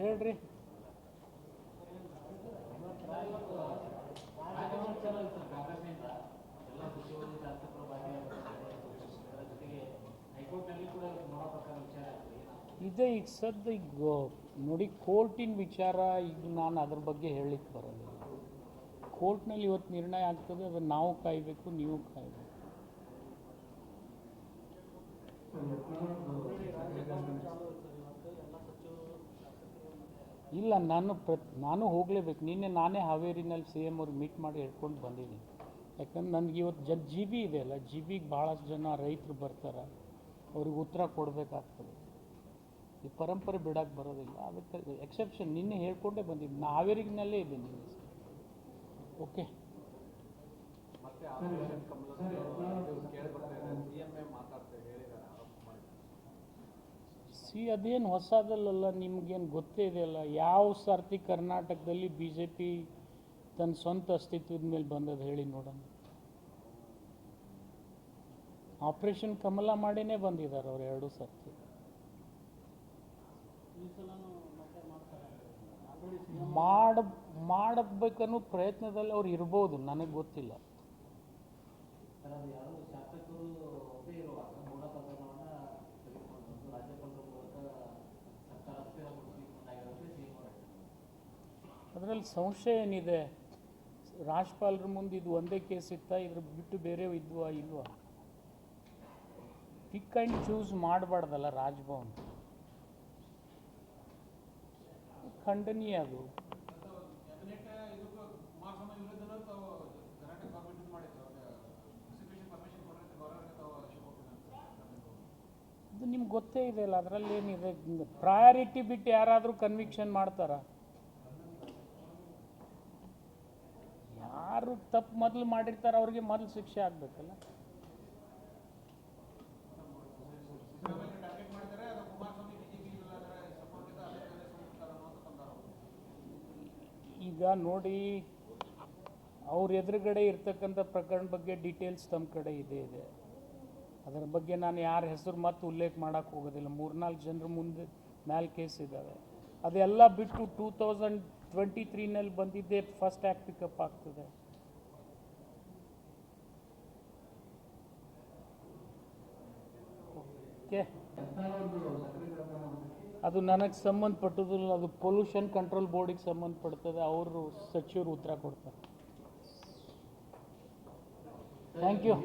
ಹೇಳ್ರಿ. ಇದೇ ಈಗ ಸದ್ಯ ಈಗ ನೋಡಿ, ಕೋರ್ಟಿನ ವಿಚಾರ ಈಗ ನಾನು ಅದ್ರ ಬಗ್ಗೆ ಹೇಳಲಿಕ್ಕೆ ಬರೋಲ್ಲ ಕೋರ್ಟ್ನಲ್ಲಿ ಇವತ್ತು ನಿರ್ಣಯ ಆಗ್ತದೆ ಅದನ್ನು ನಾವು ಕಾಯಬೇಕು, ನೀವು ಕಾಯಬೇಕು. ಇಲ್ಲ, ನಾನು ಪ್ರ ನಾನು ಹೋಗಲೇಬೇಕು. ನಿನ್ನೆ ನಾನೇ ಹಾವೇರಿನಲ್ಲಿ ಸಿ ಎಂ ಅವ್ರಿಗೆ ಮೀಟ್ ಮಾಡಿ ಹೇಳ್ಕೊಂಡು ಬಂದಿದ್ದೀನಿ. ಯಾಕಂದ್ರೆ ನನಗೆ ಇವತ್ತು ಜ ಜಿ ಬಿ ಇದೆ ಅಲ್ಲ. ಜಿ ಬಿಗೆ ಭಾಳಷ್ಟು ಜನ ರೈತರು ಬರ್ತಾರೆ. ಅವ್ರಿಗೆ ಉತ್ತರ ಕೊಡಬೇಕಾಗ್ತದೆ. ಈ ಪರಂಪರೆ ಬಿಡಕ್ಕೆ ಬರೋದಿಲ್ಲ. ಅದಕ್ಕೆ ಎಕ್ಸೆಪ್ಷನ್ ನಿನ್ನೆ ಹೇಳ್ಕೊಂಡೇ ಬಂದಿದ್ದೀನಿ. ನಾ ಹಾವೇರಿನಲ್ಲೇ ಇದ್ದೀನಿ. ಓಕೆ ಮತ್ತೆ ಆಪರೇಷನ್ ಕಮಲ ಕೇಳಿ ಬರ್ತಾ ಇದೆ ಸಿಎಂ ಮಾತಾಡ್ತಾ ಹೇಳಿದ್ದಾರೆ ಆರೋಪ ಮಾಡಿದ್ದಾರೆ ಸಿ ಅದೇನು ಹೊಸದಲ್ಲ ನಿಮ್ಗೇನು ಗೊತ್ತೇ ಇದೆಯಲ್ಲ, ಯಾವ ಸರ್ತಿ ಕರ್ನಾಟಕದಲ್ಲಿ ಬಿ ಜೆ ಪಿ ತನ್ನ ಸ್ವಂತ ಅಸ್ತಿತ್ವದ ಮೇಲೆ ಬಂದದ್ದು ಹೇಳಿ ನೋಡೋಣ. ಆಪರೇಷನ್ ಕಮಲ ಮಾಡಿನೇ ಬಂದಿದ್ದಾರೆ ಅವ್ರು ಎರಡು ಸರ್ತಿ. ಮಾಡ, ಮಾಡಬೇಕನ್ನೋ ಪ್ರಯತ್ನದಲ್ಲಿ ಅವ್ರು ಇರ್ಬೋದು, ನನಗೆ ಗೊತ್ತಿಲ್ಲ. ಸಂಶಯ ಏನಿದೆ? ರಾಜ್ಪಾಲರ ಮುಂದೆ ಇದು ಒಂದೇ ಕೇಸ್ ಇತ್ತಾ? ಇದ್ರ ಬಿಟ್ಟು ಬೇರೆ ಇದ್ವಾ ಇಲ್ವಾ? ಪಿಕ್ ಆ್ಯಂಡ್ ಚೂಸ್ ಮಾಡಬಾರ್ದಲ್ಲ ರಾಜ್ಭವನ್. ಖಂಡನೀಯ ಅದು. ಇದು ನಿಮ್ಗೆ ಗೊತ್ತೇ ಇದೆ ಅಲ್ಲ ಅದರಲ್ಲಿ ಏನಿದೆ ಪ್ರಯಾರಿಟಿ ಬಿಟ್ಟು ಯಾರಾದರೂ ಕನ್ವಿಕ್ಷನ್ ಮಾಡ್ತಾರ? ಯಾರು ತಪ್ಪು ಮೊದಲು ಮಾಡಿರ್ತಾರೆ ಅವ್ರಿಗೆ ಮೊದಲು ಶಿಕ್ಷೆ ಆಗ್ಬೇಕಲ್ಲ. ಈಗ ನೋಡಿ, ಅವ್ರ ಎದುರುಗಡೆ ಇರ್ತಕ್ಕಂಥ ಪ್ರಕರಣ ಬಗ್ಗೆ ಡೀಟೇಲ್ಸ್ ತಮ್ಮ ಕಡೆ ಇದೆ ಇದೆ. ಅದರ ಬಗ್ಗೆ ನಾನು ಯಾರ ಹೆಸರು ಮತ್ತೆ ಉಲ್ಲೇಖ ಮಾಡೋಕ್ಕೆ ಹೋಗೋದಿಲ್ಲ. ಮೂರ್ನಾಲ್ಕು ಜನರ ಮುಂದೆ ಮ್ಯಾಲ್ ಕೇಸ್ ಇದ್ದಾವೆ ಅದೆಲ್ಲ ಬಿಟ್ಟು ಟೂ ತೌಸಂಡ್ ಟ್ವೆಂಟಿ ತ್ರೀನಲ್ಲಿ ಬಂದಿದ್ದೇ ಫಸ್ಟ್ ಆ್ಯಕ್ಟ್ ಪಿಕಪ್ ಆಗ್ತದೆ. ಓಕೆ? ಅದು ನನಗೆ ಸಂಬಂಧಪಟ್ಟದಿಲ್ಲ ಅದು ಪೊಲ್ಯೂಷನ್ ಕಂಟ್ರೋಲ್ ಬೋರ್ಡಿಗೆ ಸಂಬಂಧಪಡ್ತದೆ. ಅವರು ಸಚಿವರು ಉತ್ತರ ಕೊಡ್ತಾರೆ. ಥ್ಯಾಂಕ್ ಯು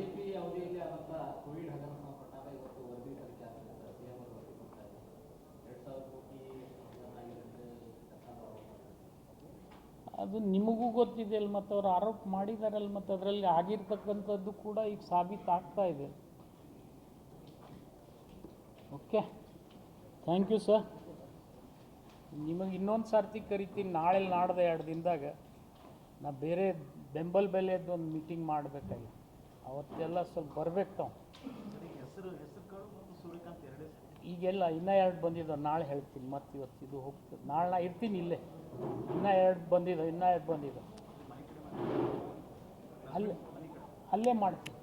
ಅದು ನಿಮಗೂ ಗೊತ್ತಿದೆ ಅಲ್ಲಿ ಮತ್ತು ಅವ್ರು ಆರೋಪ ಮಾಡಿದಾರಲ್ಲ ಮತ್ತು ಅದರಲ್ಲಿ ಆಗಿರ್ತಕ್ಕಂಥದ್ದು ಕೂಡ ಈಗ ಸಾಬೀತಾಗ್ತಾ ಇದೆ. ಓಕೆ. ಥ್ಯಾಂಕ್ ಯು ಸರ್ ನಿಮಗೆ ಇನ್ನೊಂದು ಸರ್ತಿ ಕರಿತೀನಿ. ನಾಳೆ ನಾಡ್ದೆ ಎರಡು ದಿನದಾಗ ನಾ ಬೇರೆ ಬೆಂಬಲ್ ಬೆಲೆಯದ್ದು ಒಂದು ಮೀಟಿಂಗ್ ಮಾಡಬೇಕಾಗಿತ್ತು. ಅವತ್ತೆಲ್ಲ ಸ್ವಲ್ಪ ಬರ್ಬೇಕು ತಾವು. ಈಗೆಲ್ಲ ಇನ್ನೂ ಎರಡು ಬಂದಿದ್ದ ನಾಳೆ ಹೇಳ್ತೀನಿ. ಮತ್ತೆ ಇವತ್ತು ಇದು ಹೋಗ್ತದೆ. ನಾಳೆ ನಾ ಇರ್ತೀನಿ ಇಲ್ಲೇ. ಇನ್ನೂ ಎರಡು ಬಂದಿದ್ದ ಇನ್ನೂ ಎರಡು ಬಂದಿದ್ದ ಅಲ್ಲೇ ಅಲ್ಲೇ ಮಾಡ್ತೀನಿ.